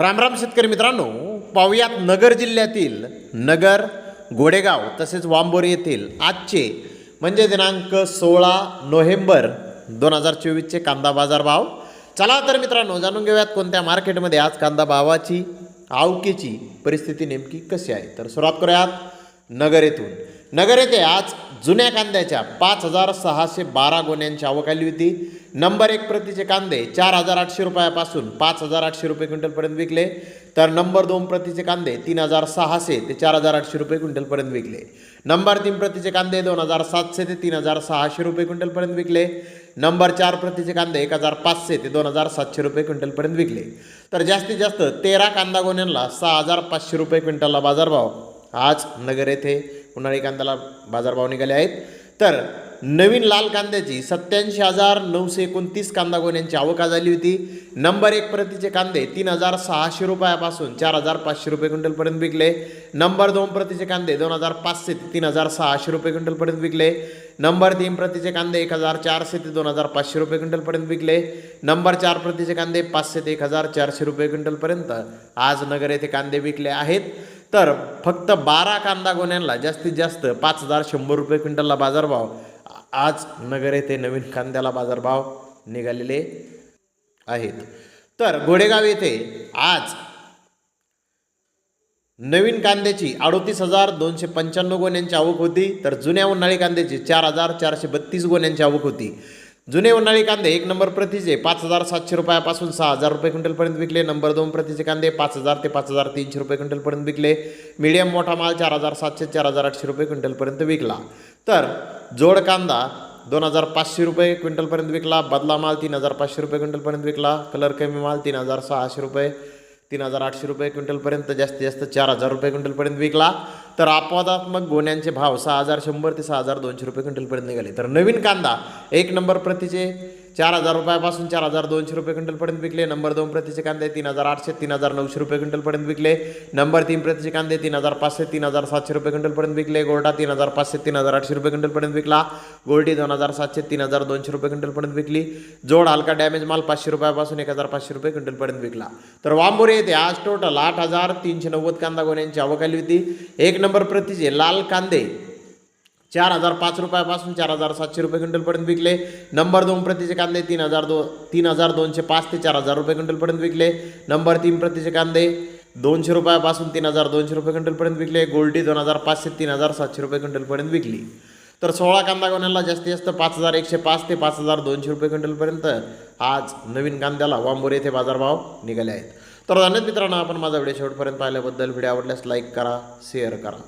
रामराम शेतकरी मित्रांनो पाहुयात नगर जिल्ह्यातील नगर गोडेगाव तसेच वांबोरी येथील आजचे म्हणजे दिनांक सोळा नोव्हेंबर दोन हजार चोवीसचे कांदा बाजार भाव. चला तर मित्रांनो जाणून घेऊयात कोणत्या मार्केटमध्ये आज कांदा भावाची आवकेची परिस्थिती नेमकी कशी आहे. तर सुरुवात करूयात नगर येथून. नगर येथे आज जुन्या कांद्याच्या पाच हजार सहाशे बारा गोण्यांची आवक आली होती. नंबर एक प्रतीचे कांदे चार हजार आठशे रुपयापासून पाच हजार आठशे रुपये क्विंटलपर्यंत विकले. तर नंबर दोन प्रतीचे कांदे तीन हजार सहाशे ते चार हजार आठशे रुपये क्विंटलपर्यंत विकले. नंबर तीन प्रतीचे कांदे दोन हजार सातशे ते तीन हजार सहाशे रुपये क्विंटलपर्यंत विकले. नंबर चार प्रतीचे कांदे एक हजार पाचशे ते दोन हजार सातशे रुपये क्विंटलपर्यंत विकले. तर जास्तीत जास्त तेरा कांदा गोण्यांना सहा हजार पाचशे रुपये क्विंटलला बाजारभाव आज नगर येथे उन्हाळी कांद्याला बाजारभाव निघाले आहेत. तर नवीन लाल कांद्याची सत्याऐंशी हजार नऊशे एकोणतीस कांदा गोण्यांची आवक झाली होती. नंबर एक प्रतीचे कांदे तीन हजार सहाशे रुपयापासून चार हजार पाचशे रुपये क्विंटलपर्यंत विकले. नंबर दोन प्रतीचे कांदे दोन हजार पाचशे ते तीन हजार सहाशे रुपये क्विंटलपर्यंत विकले. नंबर तीन प्रतीचे कांदे एक हजार चारशे ते दोन हजार पाचशे रुपये क्विंटलपर्यंत विकले. नंबर चार प्रतीचे कांदे पाचशे ते एक हजार चारशे रुपये क्विंटलपर्यंत आज नगर येथे कांदे विकले आहेत. तर फक्त बारा कांदा गोण्यांना जास्तीत जास्त पाच हजार शंभर रुपये क्विंटलला बाजारभाव. आज नगर येथे नवीन कांद्याला बाजारभाव निघालेले आहेत. तर गोडेगाव येथे आज नवीन कांद्याची अडोतीस हजार दोनशे पंच्याण्णव गोण्यांची आवक होती. तर जुन्या उन्हाळी कांद्याची चार हजार चारशे बत्तीस गोण्यांची आवक होती. जुने उन्हाळी कांदे एक नंबर प्रतीचे पाच हजार सातशे रुपयापासून सहा हजार रुपये क्विंटलपर्यंत विकले. नंबर दोन प्रतीचे कांदे पाच हजार ते पाच हजार तीनशे रुपये क्विंटलपर्यंत विकले. मीडियम मोठा माल चार हजार सातशे चार हजार आठशे रुपये क्विंटलपर्यंत विकला. तर जोड कांदा दोन हजार पाचशे रुपये क्विंटलपर्यंत विकला. बदला माल तीन हजार पाचशे रुपये क्विंटलपर्यंत विकला. कलर कमी माल तीन हजार सहाशे रुपये तीन हजार आठशे रुपये क्विंटलपर्यंत जास्तीत जास्त चार हजार रुपये क्विंटलपर्यंत विकला. तर अपवादात्मक गोण्यांचे भाव सहा हजार शंभर ते सहा हजार दोनशे रुपये क्विंटलपर्यंत निघाले. तर नवीन कांदा एक नंबर प्रतीचे चार हजार रुपयापासून चार हजार दोनशे रुपये क्विंटलपर्यंत विकले. नंबर दोन प्रतीचे कांदे तीन हजार आठशे तीन हजार नऊशे रुपये क्विंटलपर्यंत विकले. नंबर तीन प्रतीचे कांदे तीन हजार पाचशे तीन हजार सातशे रुपये क्विंटलपर्यंत विकले. गोल्डा तीन हजार पाचशे तीन हजार आठशे रुपये क्विंटलपर्यंत विकला. गोल्डी दोन हजार सातशे तीन हजार दोनशे रुपये क्विंटलपर्यंत विकली. जोड हलका डॅमेज माल पाचशे रुपयापासून एक हजार पाचशे रुपये क्विंटलपर्यंत विकला. तर वांबोरे येथे आज टोटल आठ हजार तीनशे नव्वद कांदा गोण्यांची आवक आली होती. एक नंबर प्रतीचे लाल कांदे चार हजार पाच रुपयापासून चार हजार सातशे रुपये क्विंटलपर्यंत विकले. नंबर दोन प्रतीचे कांदे तीन हजार दो तीन हजार दोनशे पाच ते चार हजार रुपये क्विंटलपर्यंत विकले. नंबर तीन प्रतीचे कांदे दोनशे रुपयापासून तीन हजार दोनशे रुपये क्विंटलपर्यंत विकले. गोल्डी दोन हजार पाचशे तीन हजार सातशे रुपये क्विंटलपर्यंत विकली. तर सोळा कांदा गोण्याला जास्तीत जास्त पाच हजार एकशे पाच ते पाच हजार दोनशे रुपये क्विंटलपर्यंत आज नवीन कांद्याला वांबोरे येथे बाजारभाव निघाले आहेत. तर धन्यवाद मित्रांनो आपण माझा व्हिडिओ शेवटपर्यंत पाहिल्याबद्दल. व्हिडिओ आवडल्यास लाईक करा शेअर करा.